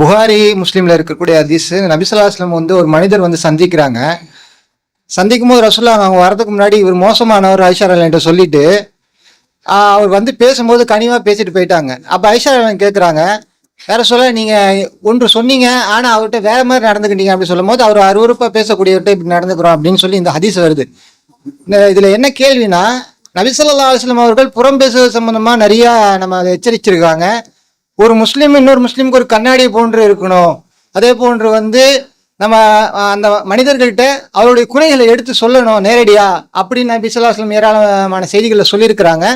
புகாரி முஸ்லீம்ல இருக்கக்கூடிய ஹதீஸ் நபிசல்லாஸ்லம் வந்து ஒரு மனிதர் வந்து சந்திக்கிறாங்க. சந்திக்கும் போது ரசுல்லா அவங்க வரதுக்கு முன்னாடி இவர் மோசமானவர் ஐஷா என்கிட்ட சொல்லிட்டு அவர் வந்து பேசும்போது கனிவாக பேசிட்டு போயிட்டாங்க. அப்போ ஐஷா கேட்குறாங்க வேற சொல்ல நீங்க ஒன்று சொன்னீங்க ஆனா அவர்கிட்ட வேற மாதிரி நடந்துக்கிட்டீங்க அப்படி சொல்லும் போது அவர் அருவருப்பா பேசக்கூடியவர்கிட்ட இப்படி நடந்துக்கிறோம் அப்படின்னு சொல்லி இந்த ஹதீஸ் வருது. இந்த இதுல என்ன கேள்வினா நபிசல்லா அலுவலம் அவர்கள் புறம் பேசுவது சம்பந்தமா நிறைய நம்ம அதை எச்சரிச்சிருக்காங்க. ஒரு முஸ்லீம் இன்னொரு முஸ்லீமுக்கு ஒரு கண்ணாடி போன்று இருக்கணும். அதே போன்று வந்து நம்ம அந்த மனிதர்கள்ட்ட அவருடைய குறைகளை எடுத்து சொல்லணும் நேரடியா அப்படின்னு நபி சொல்லாஸ்லம் ஏராளமான செய்திகளை சொல்லியிருக்கிறாங்க.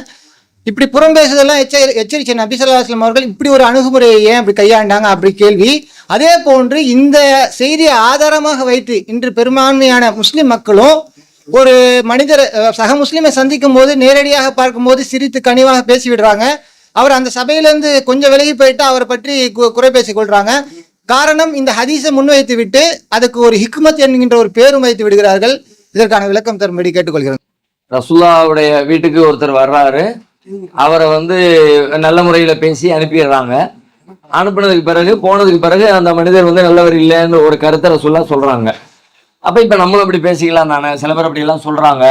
இப்படி புறம் பேசுதெல்லாம் எச்ச எச்சரிச்ச நபி சொல்லாஸ்லம் அவர்கள் இப்படி ஒரு அணுகுமுறையை ஏன் அப்படி கையாண்டாங்க அப்படி கேள்வி. அதே போன்று இந்த செய்தியை ஆதாரமாக வைத்து இன்று பெரும்பான்மையான முஸ்லிம் மக்களும் ஒரு மனிதர் சக முஸ்லீமை சந்திக்கும் போது நேரடியாக பார்க்கும்போது சிரித்து கனிவாக பேசிவிடுறாங்க. அவர் அந்த சபையிலேருந்து கொஞ்சம் விலகி போயிட்டு அவரை பற்றி கு- குறை பேசிக் கொள்றாங்க காரணம் இந்த ஹதீஸை முன்வைத்து விட்டு அதுக்கு ஒரு ஹிக்மத் என்கின்ற ஒரு பேரும் வைத்து விடுகிறார்கள். இதற்கான விளக்கம் தரும்படி கேட்டுக்கொள்கிறேன். ரசுல்லாவுடைய வீட்டுக்கு ஒருத்தர் வர்றாரு. அவரை வந்து நல்ல முறையில பேசி அனுப்பிடுறாங்க. அனுப்பினதுக்கு பிறகு போனதுக்கு பிறகு அந்த மனிதர் வந்து நல்லவர் இல்லைன்னு ஒரு கருத்தை ரசுல்லா சொல்றாங்க. அப்ப இப்ப நம்மளும் அப்படி பேசிக்கலாம் தானே? சில பேர் அப்படி எல்லாம் சொல்றாங்க.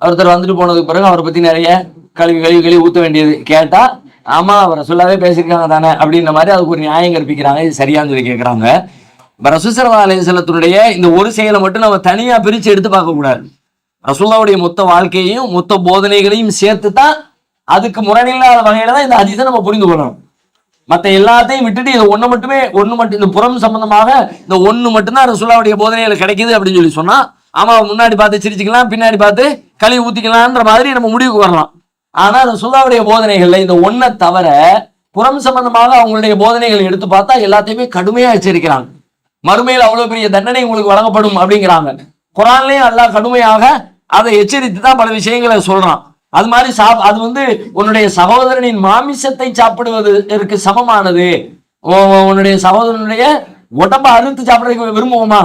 ஒருத்தர் வந்துட்டு போனதுக்கு பிறகு அவரை பத்தி நிறைய கழுவி கழுவி கழுவி ஊற்ற வேண்டியது கேட்டா ஆமா அவர் சொல்லாவே பேசியிருக்காங்க தானே அப்படின்ற மாதிரி அதுக்கு ஒரு நியாயம் கற்பிக்கிறாங்க இது சரியான்னு சொல்லி கேட்கறாங்க இப்ப ரசூசரவா அலையசலத்தினுடைய இந்த ஒரு செயலை மட்டும் நம்ம தனியா பிரிச்சு எடுத்து பார்க்க கூடாது. ரசூல்லாவுடைய மொத்த வாழ்க்கையையும் மொத்த போதனைகளையும் சேர்த்து தான் அதுக்கு முரணில்லாத வகையில தான் இந்த அதிசை நம்ம புரிந்து கொள்ளணும். மற்ற எல்லாத்தையும் விட்டுட்டு இது ஒன்று மட்டுமே ஒன்று மட்டும் இந்த புறம் சம்பந்தமாக இந்த ஒன்று மட்டும்தான் ரசூல்லாவுடைய போதனைகள் கிடைக்குது அப்படின்னு சொல்லி சொன்னால் ஆமா முன்னாடி பார்த்து சிரிச்சுக்கலாம் பின்னாடி பார்த்து களி ஊற்றிக்கலான்ற மாதிரி நம்ம முடிவுக்கு வரலாம். ஆனா ரசூல்லாவுடைய போதனைகள்ல இந்த ஒன்றை தவிர புறம் சம்பந்தமாக அவங்களுடைய போதனைகள் எடுத்து பார்த்தா எல்லாத்தையுமே கடுமையா எச்சரிக்கிறாங்க. மறுமையில் அவ்வளவு பெரிய தண்டனை உங்களுக்கு வழங்கப்படும் அப்படிங்கிறாங்க. குரான்லயும் அல்லாஹ் கடுமையாக அதை எச்சரித்து தான் பல விஷயங்களை சொல்றான். அது மாதிரி சாப் அது வந்து உன்னுடைய சகோதரனின் மாமிசத்தை சாப்பிடுவதற்கு சமமானது. உன்னுடைய சகோதரனுடைய உடம்ப அறுத்து சாப்பிடுறதுக்கு விரும்புவோமா?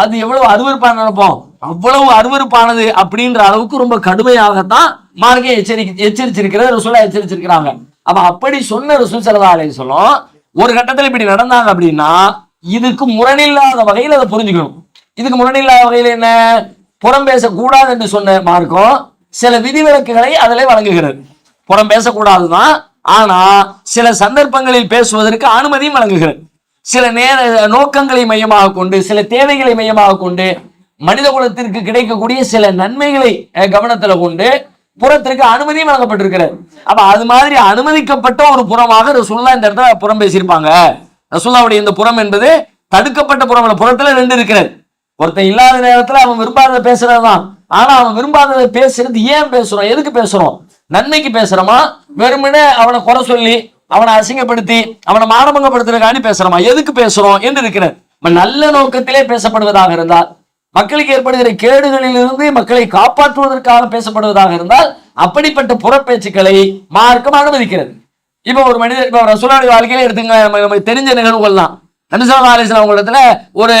அது எவ்வளவு அருவருப்பான நினைப்போம் அவ்வளவு அருவருப்பானது அப்படின்ற அளவுக்கு ரொம்ப கடுமையாகத்தான் மார்க்கை எச்சரிக்கை எச்சரிச்சிருக்கிற ரசூலா எச்சரிச்சிருக்கிறாங்க. அப்ப அப்படி சொன்ன ரசூல் அலை சொல்லும் ஒரு கட்டத்தில் இப்படி நடந்தாங்க அப்படின்னா இதுக்கு முரணில்லாத வகையில் அதை புரிஞ்சுக்கணும். இதுக்கு முரணில்லாத வகையில் என்ன? புறம் பேசக்கூடாது என்று சொன்ன மார்க்கம் சில விதிவிலக்குகளை அதில் வழங்குகிறது. புறம் பேசக்கூடாதுதான் ஆனா சில சந்தர்ப்பங்களில் பேசுவதற்கு அனுமதியும் வழங்குகிறது. சில நேர நோக்கங்களை மையமாக கொண்டு சில தேவைகளை மையமாக கொண்டு மனித குலத்திற்கு கிடைக்கக்கூடிய சில நன்மைகளை கவனத்தில் கொண்டு புறத்திற்கு அனுமதியும் வழங்கப்பட்டிருக்கிறது. அப்ப அது மாதிரி அனுமதிக்கப்பட்ட ஒரு புறமாக ரசூல்லா இந்த இடத்துல புறம் பேசியிருப்பாங்க. ரசூல்லாவுடைய இந்த புறம் என்பது தடுக்கப்பட்ட புறம் புறத்துல ரெண்டு இருக்கிறது. ஒருத்தன் இல்லாத நேரத்துல அவன் விரும்பாததை பேசுறதுதான் ஆனா அவன் விரும்பாததை பேசுறது ஏன் பேசுறோம்? எதுக்கு பேசுறோம்? நன்மைக்கு பேசுறோமா? வெறுமனே அவனை குறை சொல்லி அவனை அசிங்கப்படுத்தி அவனை மானபங்கப்படுத்துறதுக்காண்டி பேசுறோமா? எதுக்கு பேசுறோம்? என்று இருக்கிறது. நம்ம நல்ல நோக்கத்திலே பேசப்படுவதாக இருந்தால் மக்களுக்கு ஏற்படுகிற கேடுகளிலிருந்து மக்களை காப்பாற்றுவதற்காக பேசப்படுவதாக இருந்தால் அப்படிப்பட்ட புறப்பேச்சுக்களை மார்க்கம் அனுமதிக்கிறது. இப்போ ஒரு மனிதர் இப்போ ரசூலாவுடைய வாழ்க்கையில எடுத்துங்க நம்ம- நமக்கு தெரிஞ்ச நிகழ்வுகள்லாம். நபிசல்லா அலிஸ்லாம் அவங்களிடத்துல ஒரு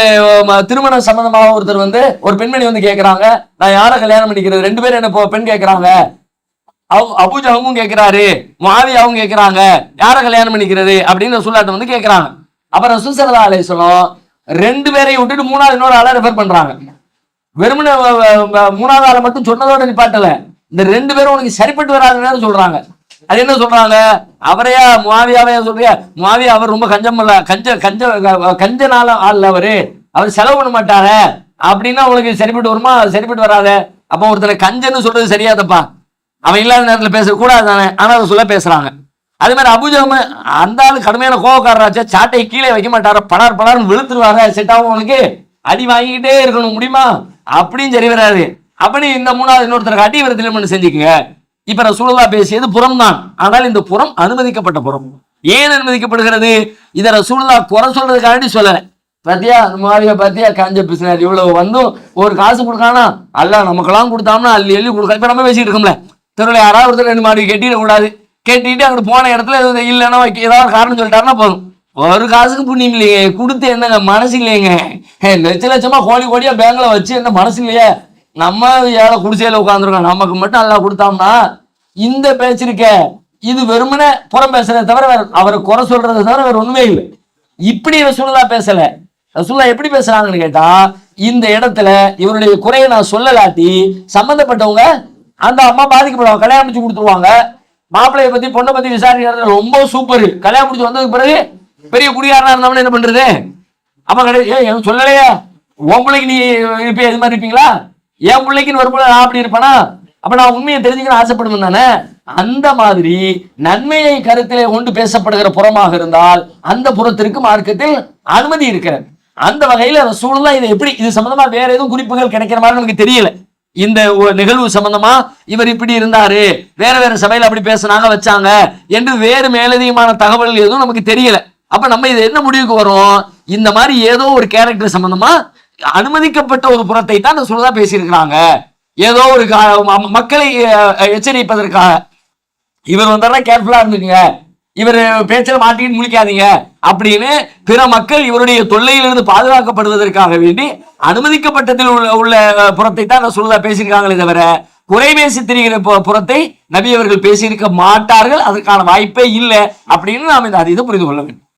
ம, திருமணம் சம்பந்தமாக ஒருத்தர் வந்து ஒரு பெண்மணி வந்து கேட்குறாங்க நான் யாரை கல்யாணம் பண்ணிக்கிறது? ரெண்டு பேரும் என்ன இப்போ பெண் கேக்குறாங்க. அவங்க கேட்குறாரு மாவி மாவியாவும் கேட்குறாங்க யாரை கல்யாணம் பண்ணிக்கிறது? அப்படின்னு ரசூல்லாட்ட வந்து கேட்குறாங்க அப்புறம் சுசலதா சல்லா அலிஸ்லாம் ரெண்டு பேரையும் விட்டுட்டு மூணாவது இன்னொரு ஆளை ரெஃபர் பண்றாங்க. வெறுமனே மூணாவது ஆளை மட்டும் சொன்னதோட நிப்பாட்டல. இந்த ரெண்டு பேரும் உனக்கு சரிப்பட்டு வராதுன்னு சொல்றாங்க. அது என்ன சொல்றாங்க? அவரையா முவாவியாவையா சொல்றியா? முவாவியா அவர் ரொம்ப கஞ்சம் இல்ல கஞ்ச கஞ்ச கஞ்ச நாள ஆள் அவரு. அவர் செலவு பண்ண மாட்டாரு. அப்படின்னா உனக்கு சரிப்பட்டு வருமா? சரிப்பட்டு வராத. அப்போ ஒருத்தனை கஞ்சன்னு சொல்றது சரியா தப்பா அவன் இல்லாத நேரத்தில் பேசக்கூடாது தானே. ஆனால் அதை சொல்ல பேசுறாங்க. அதே மாதிரி அபுஜம் அந்த ஆளு கடுமையான கோவக்காரராச்சா சாட்டை கீழே வைக்க மாட்டார. படார் படார்னு விழுத்துருவாங்க செட் ஆகும் உனக்கு அடி வாங்கிக்கிட்டே இருக்கணும் முடியுமா? அப்படின்னு சரி வராது. அப்படி இந்த மூணாவது இன்னொருத்தருக்கு அடி வர திருமணம் செஞ்சுக்குங்க. இப்ப சூழலா பேசியது புறம் தான் ஆனால் இந்த புறம் அனுமதிக்கப்பட்ட புறம். ஏன் அனுமதிக்கப்படுகிறது? இதை ரசூலுல்லா குறை சொல்றதுக்காண்டி சொல்லல. பாத்தியா மாதிரியா பாத்தியா காஞ்ச பிசினார். இவ்வளவு வந்தும் ஒரு காசு கொடுக்கானா? அல்ல நமக்கெல்லாம் கொடுத்தாம்னா அள்ளி எள்ளி கொடுக்க. இப்ப நம்ம பேசிட்டு இருக்கோம்ல. தெருவில் யாராவது ஒருத்தர் ரெண்டு மாடி கட்டிடக்கூடாது. கேட்டுக்கிட்டு அங்கிட்டு போன இடத்துல எதுவும் இல்லைன்னா வைக்க- ஏதாவது காரணம் சொல்லிட்டாருன்னா போதும். ஒரு காசுக்கு புண்ணியம் இல்லையே. கொடுத்து என்னங்க? மனசு இல்லையங்க. லட்ச லட்சமா கோடி கோடியா பேங்க்ல வச்சு என்ன மனசு இல்லையே? நம்ம ஏழை குடிசையில உட்காந்துருக்கோம் நமக்கு மட்டும் நல்லா கொடுத்தோம்னா இந்த பேச்சிருக்க. இது வெறுமனே புறம் பேசுறதை தவிர வேற அவரை குறை சொல்றதை தவிர வேற ஒண்ணுமே இல்லை. இப்படி ரசூலுல்லா பேசல. ரசூலுல்லா எப்படி பேசுறாங்கன்னு கேட்டா இந்த இடத்துல இவருடைய குறையை நான் சொல்லலாட்டி சம்மந்தப்பட்டவங்க அந்த அம்மா பாதிக்கப்படுவாங்க கல்யாணம் முடிச்சு கொடுத்துருவாங்க. மாப்பிள்ளைய பத்தி பொண்ணை பத்தி விசாரிக்கிறது ரொம்ப சூப்பர் கல்யாணம் முடிச்சு வந்ததுக்கு பிறகு பெரிய குடியாரனா இருந்தவன என்ன பண்றது? அப்ப கிடையாது ஏய் உன் பிள்ளைக்கு நீ இப்ப இது மாதிரி இருப்பீங்களா? என் பிள்ளைக்குன்னு வரும்போது நான் அப்படி இருப்பேனா? அப்ப நான் உண்மையை தெரிஞ்சுக்கணும் ஆசைப்படுவேன் தானே? அந்த மாதிரி நன்மையை கருத்திலே கொண்டு பேசப்படுகிற புறமாக இருந்தால் அந்த புறத்திற்கு மார்க்கத்தில் அனுமதி இருக்கிறது. அந்த வகையில் சூழ்நிலை இதை எப்படி இது சம்பந்தமா வேற எதுவும் குறிப்புகள் கிடைக்கிற மாதிரி நமக்கு தெரியல. இந்த நிகழ்வு சம்பந்தமா இவர் இப்படி இருந்தாரு. வேற வேற சபையில அப்படி பேசுனாங்க வச்சாங்க என்று வேறு மேலதிகமான தகவல்கள் எதுவும் நமக்கு தெரியல. அப்ப நம்ம இது என்ன முடிவுக்கு வரும் இந்த மாதிரி ஏதோ ஒரு கேரக்டர் சம்பந்தமா அனுமதிக்கப்பட்ட ஒரு புறத்தை தான் அந்த சொல்றதா பேசியிருக்கிறாங்க. ஏதோ ஒரு கா- ம- மக்களை எச்சரிப்பதற்காக. இவர் வந்தாருன்னா கேர்ஃபுல்லா இருந்துக்குங்க. இவர் பேச்சில் மாட்டிக்கிட்டு முழிக்காதீங்க அப்படின்னு பிற மக்கள் இவருடைய தொல்லையிலிருந்து பாதுகாக்கப்படுவதற்காக வேண்டி அனுமதிக்கப்பட்டதில் உள்ள உள்ள புறத்தை தான் நான் சொல்லுதா பேசியிருக்காங்களே தவிர குறை பேசி திரிகிற புறத்தை நபி அவர்கள் பேசியிருக்க மாட்டார்கள். அதற்கான வாய்ப்பே இல்லை அப்படின்னு நாம் இந்த அதை புரிந்து கொள்ள வேண்டும்.